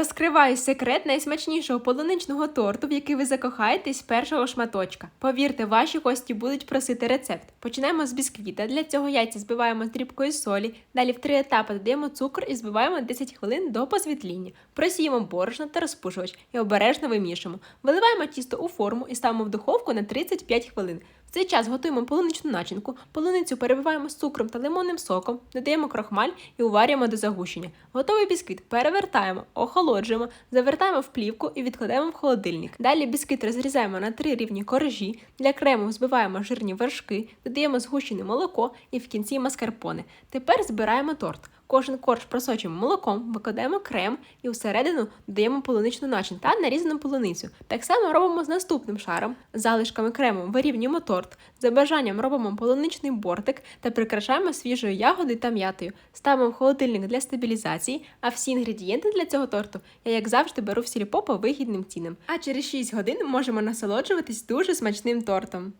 Розкриваю секрет найсмачнішого полуничного торту, в який ви закохаєтесь з першого шматочка. Повірте, ваші гості будуть просити рецепт. Починаємо з бісквіта. Для цього яйця збиваємо з дрібкою солі. Далі в три етапи додаємо цукор і збиваємо 10 хвилин до посвітління. Просіємо борошно та розпушувач і обережно вимішуємо. Виливаємо тісто у форму і ставимо в духовку на 35 хвилин. В цей час готуємо полуничну начинку. Полуницю перебиваємо з цукром та лимонним соком, додаємо крохмаль і уварюємо до загущення. Готовий бісквіт перевертаємо, охолоджуємо, завертаємо в плівку і відкладаємо в холодильник. Далі бісквіт розрізаємо на три рівні коржі. Для крему взбиваємо жирні вершки, додаємо згущене молоко і в кінці маскарпоне. Тепер збираємо торт. Кожен корж просочуємо молоком, викладаємо крем і всередину додаємо полуничну начинку та нарізану полуницю. Так само робимо з наступним шаром. Залишками крему вирівнюємо торт. За бажанням робимо полуничний бортик та прикрашаємо свіжою ягодою та м'ятою. Ставимо в холодильник для стабілізації, а всі інгредієнти для цього торту я, як завжди, беру в сільпо по вигідним цінам. А через 6 годин можемо насолоджуватись дуже смачним тортом.